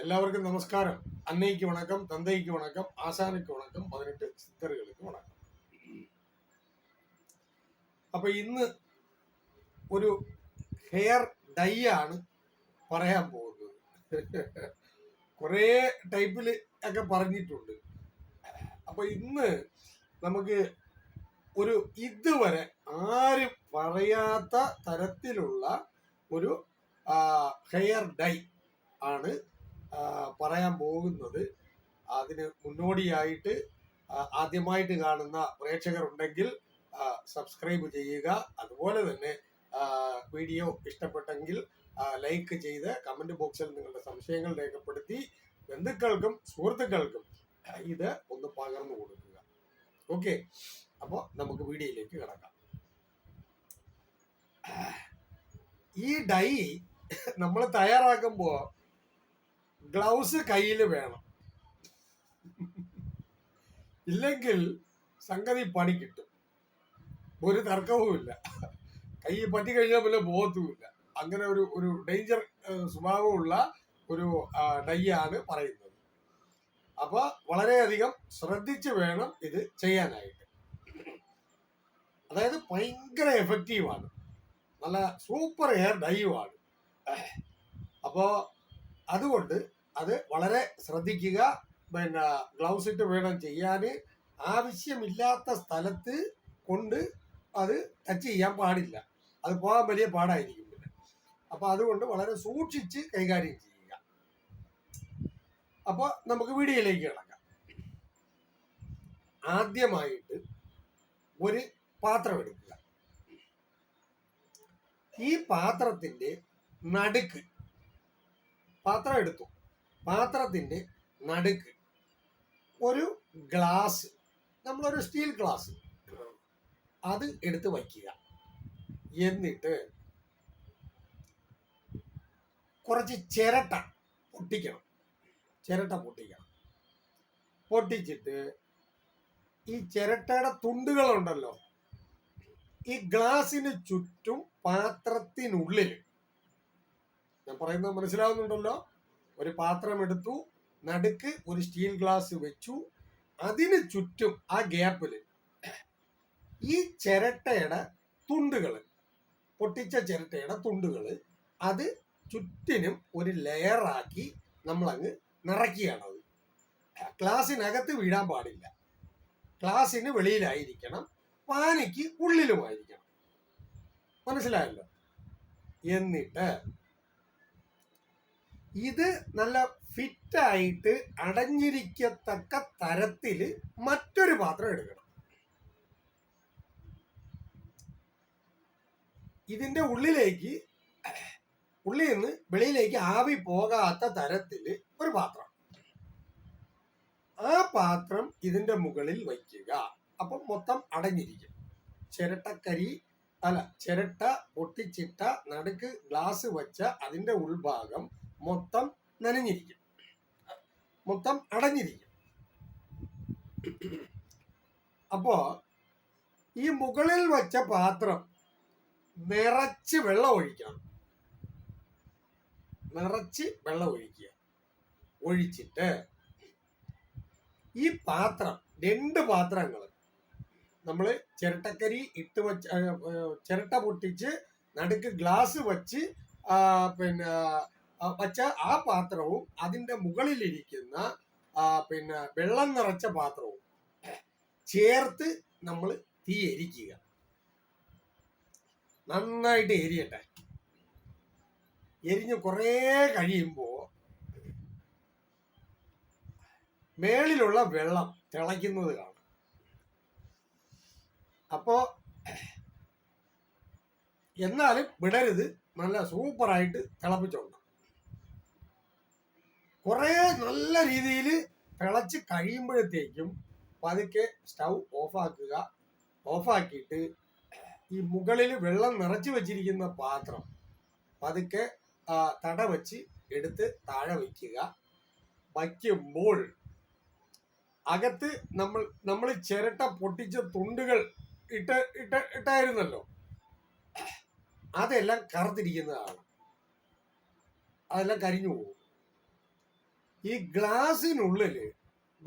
எல்லாருக்கும் நமஸ்காரம் அன்னைக்கு வணக்கம் தந்தைக்கு வணக்கம் ஆசானுக்கு வணக்கம் പതിനെട്ട് സിദ്ധറുകൾക്ക് വണക്കം അപ്പൊ ഇന്ന് ഒരു ഹെയർ ഡൈ ആണ് പറയാൻ പോകുന്നത് കുറേ ടൈപ്പിൽ ഒക്കെ പറഞ്ഞിട്ടുണ്ട് അപ്പൊ ഇന്ന് നമുക്ക് ഒരു ഇതുവരെ ആരും പറയാത്ത തരത്തിലുള്ള ഒരു ഹെയർ ഡൈ ആണ് ആ, പറയാൻ പോകുന്നത് അതിന് മുന്നോടിയായിട്ട് ആദ്യമായിട്ട് കാണുന്ന പ്രേക്ഷകർ ഉണ്ടെങ്കിൽ സബ്സ്ക്രൈബ് ചെയ്യുക. അതുപോലെ തന്നെ വീഡിയോ ഇഷ്ടപ്പെട്ടെങ്കിൽ ലൈക്ക് ചെയ്ത് കമന്റ് ബോക്സിൽ നിങ്ങളുടെ സംശയങ്ങൾ രേഖപ്പെടുത്തി. ബന്ധുക്കൾക്കും സുഹൃത്തുക്കൾക്കും ഇത് ഒന്ന് പകർന്നു കൊടുക്കുക. ഓക്കെ. അപ്പോൾ നമുക്ക് വീഡിയോയിലേക്ക് കിടക്കാം. ഈ ഡൈ നമ്മൾ തയ്യാറാക്കുമ്പോൾ ഗ്ലൗസ് കയ്യിൽ വേണം. ഇല്ലെങ്കിൽ സംഗതി പണി കിട്ടും. ഒരു തർക്കവുമില്ല കൈ പറ്റി കഴിഞ്ഞാൽ പിന്നെ പോകത്തുമില്ല അങ്ങനെ ഒരു ഒരു ഡേഞ്ചർ സ്വഭാവമുള്ള ഒരു ഡൈ ആണ് പറയുന്നത്. അപ്പൊ വളരെയധികം ശ്രദ്ധിച്ച് വേണം ഇത് ചെയ്യാനായിട്ട്. അതായത് ഭയങ്കര എഫക്റ്റീവാണ് നല്ല സൂപ്പർ ഹെയർ ഡൈവാണ് അപ്പോ അതുകൊണ്ട് അത് വളരെ ശ്രദ്ധിക്കുക. പിന്നെ ഗ്ലൗസ് ഇട്ട് വേണം ചെയ്യാൻ. ആവശ്യമില്ലാത്ത സ്ഥലത്ത് കൊണ്ട് അത് ടച്ച് ചെയ്യാൻ പാടില്ല. അത് പോകാൻ വലിയ പാടായിരിക്കും പിന്നെ. അപ്പൊ അതുകൊണ്ട് വളരെ സൂക്ഷിച്ച് കൈകാര്യം ചെയ്യുക. അപ്പോൾ നമുക്ക് വീഡിയോയിലേക്ക് കിടക്കാം. ആദ്യമായിട്ട് ഒരു പാത്രം എടുക്കുക. ഈ പാത്രത്തിന്റെ നടുക്ക് പാത്രം എടുത്തു. പാത്രത്തിന്റെ നടുക്ക് ഒരു ഗ്ലാസ് നമ്മളൊരു സ്റ്റീൽ ഗ്ലാസ് അത് എടുത്ത് വയ്ക്കുക. എന്നിട്ട് കുറച്ച് ചിരട്ട പൊട്ടിക്കണം. ചിരട്ട പൊട്ടിക്കണം. പൊട്ടിച്ചിട്ട് ഈ ചിരട്ടയുടെ തുണ്ടുകളുണ്ടല്ലോ ഈ ഗ്ലാസിന് ചുറ്റും പാത്രത്തിനുള്ളിൽ ഞാൻ പറയുന്നത് മനസ്സിലാവുന്നുണ്ടല്ലോ? ഒരു പാത്രം എടുത്തു നടുക്ക് ഒരു സ്റ്റീൽ ഗ്ലാസ് വെച്ചു. അതിന് ചുറ്റും ആ ഗ്യാപ്പിൽ ഈ ചിരട്ടയുടെ തുണ്ടുകൾ പൊട്ടിച്ച ചിരട്ടയുടെ തുണ്ടുകൾ അത് ചുറ്റിനും ഒരു ലെയറാക്കി നമ്മളങ്ങ് നിറയ്ക്കുകയാണ് അത്. ഗ്ലാസിനകത്ത് വീഴാൻ പാടില്ല. ഗ്ലാസിന് വെളിയിലായിരിക്കണം പാനിക്ക് ഉള്ളിലുമായിരിക്കണം. മനസ്സിലായല്ലോ? എന്നിട്ട് ഇത് നല്ല ഫിറ്റായിട്ട് അടഞ്ഞിരിക്കത്തക്ക തരത്തിൽ മറ്റൊരു പാത്രം എടുക്കണം. ഇതിന്റെ ഉള്ളിലേക്ക് ഉള്ളിൽ നിന്ന് വെളിയിലേക്ക് ആവി പോകാത്ത തരത്തിൽ ഒരു പാത്രം. ആ പാത്രം ഇതിന്റെ മുകളിൽ വയ്ക്കുക. അപ്പം മൊത്തം അടഞ്ഞിരിക്കും. ചിരട്ടക്കരി അല്ല ചിരട്ട പൊട്ടിച്ചിട്ട നടുക്ക് ഗ്ലാസ് വെച്ച അതിന്റെ ഉൾഭാഗം മൊത്തം നനഞ്ഞിരിക്കും. മൊത്തം അടഞ്ഞിരിക്കും. അപ്പോ ഈ മുകളിൽ വച്ച പാത്രം നിറച്ച് വെള്ളം ഒഴിക്കണം. നിറച്ച് വെള്ളം ഒഴിക്കുക. ഒഴിച്ചിട്ട് ഈ പാത്രം രണ്ട് പാത്രങ്ങൾ നമ്മൾ ചിരട്ടക്കരി ഇട്ട് വച്ച് ചിരട്ട പൊട്ടിച്ച് നടുക്ക് ഗ്ലാസ് വച്ച് പിന്നെ വച്ച ആ പാത്രവും അതിന്റെ മുകളിലിരിക്കുന്ന പിന്നെ വെള്ളം നിറച്ച പാത്രവും ചേർത്ത് നമ്മൾ തീ എരിക്കുക. നന്നായിട്ട് എരിയട്ടെ. എരിഞ്ഞ് കുറേ കഴിയുമ്പോൾ മേളിലുള്ള വെള്ളം തിളയ്ക്കുന്നത് കാണും. അപ്പോ എന്നാലും വിടരുത്. നല്ല സൂപ്പറായിട്ട് തിളപ്പിച്ചോണ്ട് കുറേ നല്ല രീതിയിൽ തിളച്ച് കഴിയുമ്പോഴത്തേക്കും പതുക്കെ സ്റ്റൗ ഓഫാക്കുക. ഓഫാക്കിയിട്ട് ഈ മുകളിൽ വെള്ളം നിറച്ചു വെച്ചിരിക്കുന്ന പാത്രം പതുക്കെ തട വെച്ച് എടുത്ത് താഴെ വയ്ക്കുക. വയ്ക്കുമ്പോൾ അകത്ത് നമ്മൾ നമ്മൾ ചിരട്ട പൊട്ടിച്ച തുണ്ടുകൾ ഇട്ട് ഇട്ട് ഇട്ടായിരുന്നല്ലോ. അതെല്ലാം കറുത്തിരിക്കുന്നതാണ്. അതെല്ലാം കരിഞ്ഞു പോകും. ഈ ഗ്ലാസിനുള്ളിൽ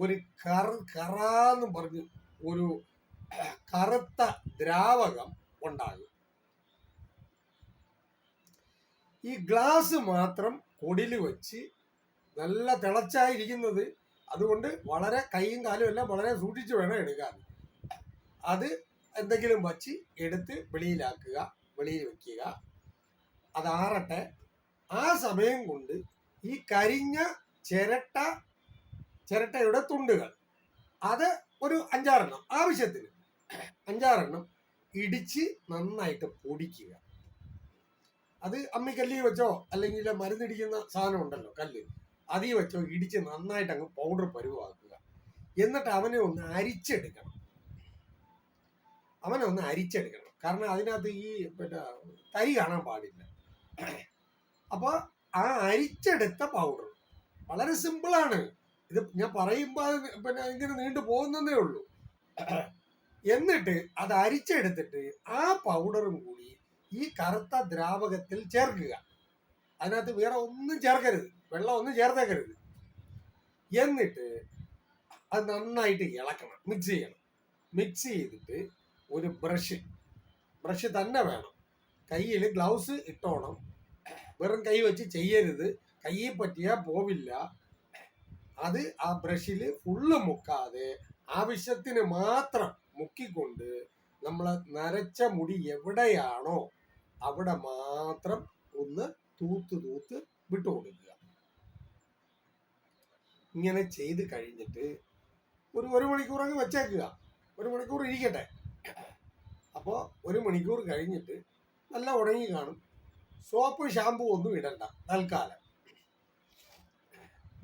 ഒരു കറ കറാന്ന് പറഞ്ഞ് ഒരു കറുത്ത ദ്രാവകം ഉണ്ടാകും. ഈ ഗ്ലാസ് മാത്രം കൊടിൽ വെച്ച് നല്ല തിളച്ചായിരിക്കുന്നത് അതുകൊണ്ട് വളരെ കൈയും കാലും എല്ലാം വളരെ സൂക്ഷിച്ച് വേണം എടുക്കാൻ. അത് എന്തെങ്കിലും വച്ച് എടുത്ത് വെളിയിലാക്കുക വെളിയിൽ വെക്കുക. അത് ആറട്ടെ. ആ സമയം കൊണ്ട് ഈ കരിഞ്ഞ ചിരട്ട ചിരട്ടയുടെ തുണ്ടുകൾ. അത് ഒരു അഞ്ചാറെണ്ണം. ആവശ്യത്തിന് അഞ്ചാറെണ്ണം ഇടിച്ച് നന്നായിട്ട് പൊടിക്കുക. അത് അമ്മി കല്ലി വെച്ചോ അല്ലെങ്കിൽ മരുന്നിടിക്കുന്ന സാധനം ഉണ്ടല്ലോ കല്ല്. അതിൽ വെച്ചോ ഇടിച്ച് നന്നായിട്ട് അങ്ങ് പൗഡർ പരുവാക്കുക. എന്നിട്ട് അവനെ ഒന്ന് അരിച്ചെടുക്കണം. അവനെ ഒന്ന് അരിച്ചെടുക്കണം. കാരണം അതിനകത്ത് ഈ പിന്നെ തരി കാണാൻ പാടില്ല. അപ്പൊ ആ അരിച്ചെടുത്ത പൗഡർ വളരെ സിമ്പിളാണ്. ഇത് ഞാൻ പറയുമ്പോൾ പിന്നെ ഇങ്ങനെ നീണ്ടു പോകുന്നതേ ഉള്ളൂ. എന്നിട്ട് അത് അരിച്ചെടുത്തിട്ട് ആ പൗഡറും കൂടി ഈ കറുത്ത ദ്രാവകത്തിൽ ചേർക്കുക. അതിനകത്ത് വേറെ ഒന്നും ചേർക്കരുത്. വെള്ളം ഒന്നും ചേർത്തേക്കരുത്. എന്നിട്ട് അത് നന്നായിട്ട് ഇളക്കണം. മിക്സ് ചെയ്യണം. മിക്സ് ചെയ്തിട്ട് ഒരു ബ്രഷ് ബ്രഷ് തന്നെ വേണം. കയ്യിൽ ഗ്ലൗസ് ഇട്ടോണം. വെറും കൈ വെച്ച് ചെയ്യരുത്. കയ്യിൽ പറ്റിയാൽ പോവില്ല. അത് ആ ബ്രഷിൽ ഫുള്ള് മുക്കാതെ ആവശ്യത്തിന് മാത്രം മുക്കിക്കൊണ്ട് നമ്മൾ നരച്ച മുടി എവിടെയാണോ അവിടെ മാത്രം ഒന്ന് തൂത്ത് തൂത്ത് വിട്ടു കൊടുക്കുക. ഇങ്ങനെ ചെയ്ത് കഴിഞ്ഞിട്ട് ഒരു ഒരു മണിക്കൂർ അങ്ങ് വെച്ചേക്കുക. ഒരു മണിക്കൂർ ഇരിക്കട്ടെ. അപ്പോൾ ഒരു മണിക്കൂർ കഴിഞ്ഞിട്ട് നല്ല ഉണങ്ങി കാണും. സോപ്പ് ഷാമ്പു ഒന്നും ഇടണ്ട. തൽക്കാലം.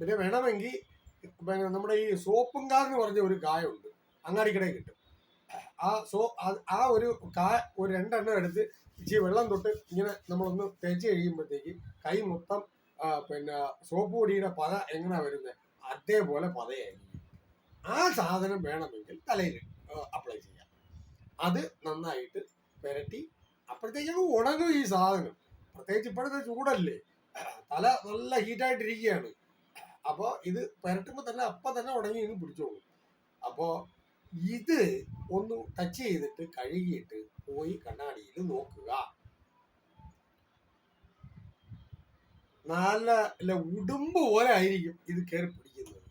പിന്നെ വേണമെങ്കിൽ പിന്നെ നമ്മുടെ ഈ സോപ്പും കാ എന്ന് പറഞ്ഞ ഒരു കായുണ്ട് അങ്ങാടിക്കടയിൽ കിട്ടും. ആ സോ ആ- ഒരു കാ ഒരു രണ്ടെണ്ണം എടുത്ത് ഇച്ചിരി വെള്ളം തൊട്ട് ഇങ്ങനെ നമ്മളൊന്ന് തേച്ച് കഴിയുമ്പോഴത്തേക്ക് കൈ മൊത്തം പിന്നെ സോപ്പ് പൊടിയുടെ പത എങ്ങനെയാ വരുന്നത് അതേപോലെ പതയായിരിക്കും. ആ സാധനം വേണമെങ്കിൽ തലയിൽ അപ്ലൈ ചെയ്യാം. അത് നന്നായിട്ട് പുരട്ടി അപ്പോഴത്തേക്കും ഉണങ്ങും ഈ സാധനം. പ്രത്യേകിച്ച് ഇപ്പോഴത്തെ ചൂടല്ലേ? തല നല്ല ഹീറ്റായിട്ടിരിക്കുകയാണ് അപ്പോൾ ഇത് പുരട്ടുമ്പോൾ തന്നെ അപ്പം തന്നെ ഉടങ്ങി ഇങ്ങ് പിടിച്ചോളൂ. അപ്പോൾ ഇത് ഒന്ന് ടച്ച് ചെയ്തിട്ട് കഴുകിയിട്ട് പോയി കണ്ണാടിയിൽ നോക്കുക. നല്ല അല്ല ഉടുമ്പ് പോലെ ആയിരിക്കും ഇത് കയറി പിടിക്കുന്നത്.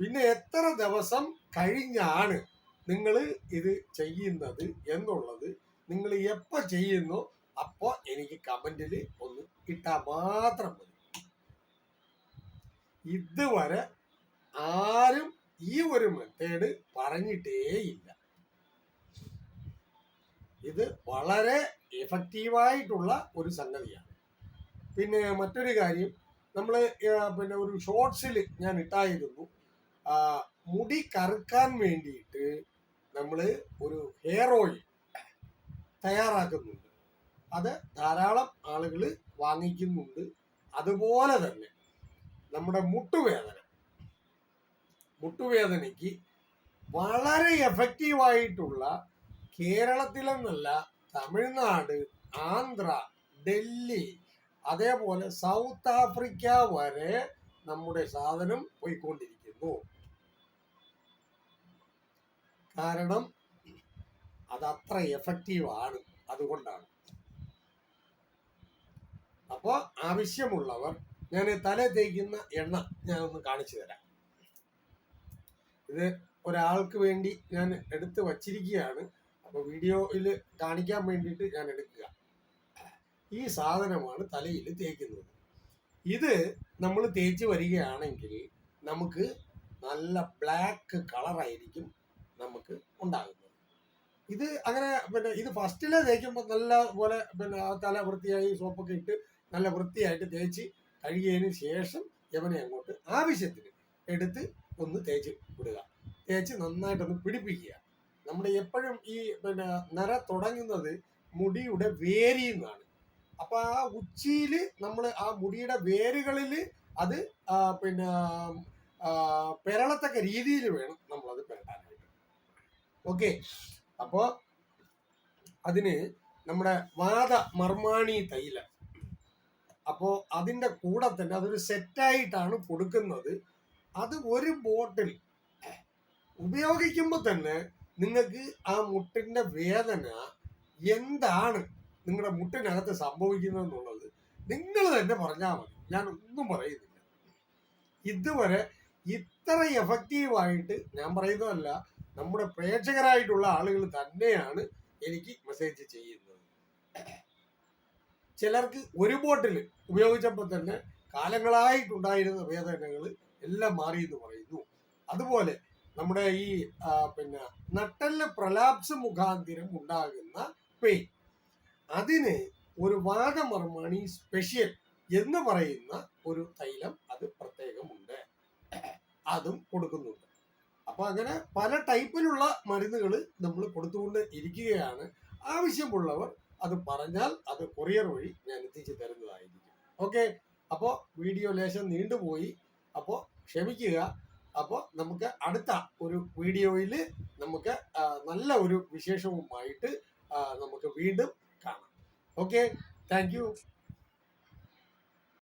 പിന്നെ എത്ര ദിവസം കഴിഞ്ഞാണ് നിങ്ങൾ ഇത് ചെയ്യുന്നത് എന്നുള്ളത് നിങ്ങൾ എപ്പോൾ ചെയ്യുന്നു അപ്പോൾ എനിക്ക് കമന്റിൽ ഒന്ന് ഇട്ടാൽ മാത്രം മതി. ഇതുവരെ ആരും ഈ ഒരു മെത്തേഡ് പറഞ്ഞിട്ടേയില്ല. ഇത് വളരെ എഫക്റ്റീവായിട്ടുള്ള ഒരു സംഗതിയാണ്. പിന്നെ മറ്റൊരു കാര്യം നമ്മൾ പിന്നെ ഒരു ഷോർട്സിൽ ഞാൻ ഇട്ടായിരുന്നു. മുടി കറുക്കാൻ വേണ്ടിയിട്ട് നമ്മൾ ഒരു ഹെയർ ഓയിൽ തയ്യാറാക്കുന്നുണ്ട്. അത് ധാരാളം ആളുകൾ വാങ്ങിക്കുന്നുണ്ട്. അതുപോലെ തന്നെ നമ്മുടെ മുട്ടുവേദന. മുട്ടുവേദനയ്ക്ക് വളരെ എഫക്റ്റീവായിട്ടുള്ള കേരളത്തിലെന്നല്ല തമിഴ്നാട് ആന്ധ്ര ഡൽഹി അതേപോലെ സൗത്ത് ആഫ്രിക്ക വരെ നമ്മുടെ സാധനം പോയിക്കൊണ്ടിരിക്കുന്നു. കാരണം അത് അത്ര എഫക്റ്റീവ് ആണ്. അതുകൊണ്ടാണ്. അപ്പോൾ ആവശ്യമുള്ളവർ ഞാൻ തല തേക്കുന്ന എണ്ണ ഞാൻ ഒന്ന് കാണിച്ചു തരാം. ഇത് ഒരാൾക്ക് വേണ്ടി ഞാൻ എടുത്ത് വച്ചിരിക്കുകയാണ്. അപ്പോൾ വീഡിയോയിൽ കാണിക്കാൻ വേണ്ടിയിട്ട് ഞാൻ എടുക്കുക. ഈ സാധനമാണ് തലയിൽ തേക്കുന്നത്. ഇത് നമ്മൾ തേച്ച് വരികയാണെങ്കിൽ നമുക്ക് നല്ല ബ്ലാക്ക് കളറായിരിക്കും നമുക്ക് ഉണ്ടാകുന്നത്. ഇത് അങ്ങനെ പിന്നെ ഇത് ഫസ്റ്റിലെ തേക്കുമ്പോൾ നല്ല പോലെ പിന്നെ തല വൃത്തിയായി സോപ്പൊക്കെ ഇട്ട് നല്ല വൃത്തിയായിട്ട് തേച്ച് കഴുകിയതിന് ശേഷം യമനെ അങ്ങോട്ട് ആവശ്യത്തിന് എടുത്ത് ഒന്ന് തേച്ച് വിടുക. തേച്ച് നന്നായിട്ടൊന്ന് പിടിപ്പിക്കുക. നമ്മുടെ എപ്പോഴും ഈ പിന്നെ നര തുടങ്ങുന്നത് മുടിയുടെ വേരിൽ നിന്നാണ് അപ്പൊ ആ ഉച്ചിയിൽ നമ്മൾ ആ മുടിയുടെ വേരുകളിൽ അത് പിന്നെ പെരളത്തക്ക രീതിയിൽ വേണം നമ്മളത് പെരട്ടാനായിട്ട്. ഓക്കെ? അപ്പോൾ അതിന് നമ്മുടെ വാദ മർമാണി തൈലം. അപ്പോൾ അതിന്റെ കൂടെ തന്നെ അതൊരു സെറ്റായിട്ടാണ് കൊടുക്കുന്നത്. അത് ഒരു ബോട്ടിൽ ഉപയോഗിക്കുമ്പോൾ തന്നെ നിങ്ങൾക്ക് ആ മുട്ടിന്റെ വേദന എന്താണ് നിങ്ങളുടെ മുട്ടിനകത്ത് സംഭവിക്കുന്നതെന്നുള്ളത് നിങ്ങൾ തന്നെ പറഞ്ഞാൽ മതി. ഞാൻ ഒന്നും പറയുന്നില്ല. ഇതുവരെ ഇത്ര എഫക്റ്റീവായിട്ട് ഞാൻ പറയുന്നതല്ല നമ്മുടെ പ്രേക്ഷകരായിട്ടുള്ള ആളുകൾ തന്നെയാണ് എനിക്ക് മെസ്സേജ് ചെയ്യുന്നത്. ചിലർക്ക് ഒരു ബോട്ടിൽ ഉപയോഗിച്ചപ്പോൾ തന്നെ കാലങ്ങളായിട്ടുണ്ടായിരുന്ന വേദനകൾ എല്ലാം മാറി എന്ന് പറയുന്നു. അതുപോലെ നമ്മുടെ ഈ പിന്നെ നട്ടൽ പ്രലാപ്സ് മുഖാന്തിരം ഉണ്ടാകുന്ന പെയിൻ. അതിന് ഒരു വാദമർമാണി സ്പെഷ്യൽ എന്ന് പറയുന്ന ഒരു തൈലം അത് പ്രത്യേകമുണ്ട്. അതും കൊടുക്കുന്നുണ്ട്. അപ്പൊ അങ്ങനെ പല ടൈപ്പിലുള്ള മരുന്നുകൾ നമ്മൾ കൊടുത്തുകൊണ്ട് ഇരിക്കുകയാണ്. ആവശ്യമുള്ളവർ അത് പറഞ്ഞാൽ അത് കൊറിയർ വഴി ഞാൻ എത്തിച്ചു തരുന്നതായിരിക്കും. ഓക്കെ അപ്പോൾ വീഡിയോ ലേശം നീണ്ടുപോയി അപ്പോൾ ക്ഷമിക്കുക. അപ്പോൾ നമുക്ക് അടുത്ത ഒരു വീഡിയോയിൽ നമുക്ക് നല്ല ഒരു വിശേഷവുമായിട്ട് നമുക്ക് വീണ്ടും കാണാം. Okay thank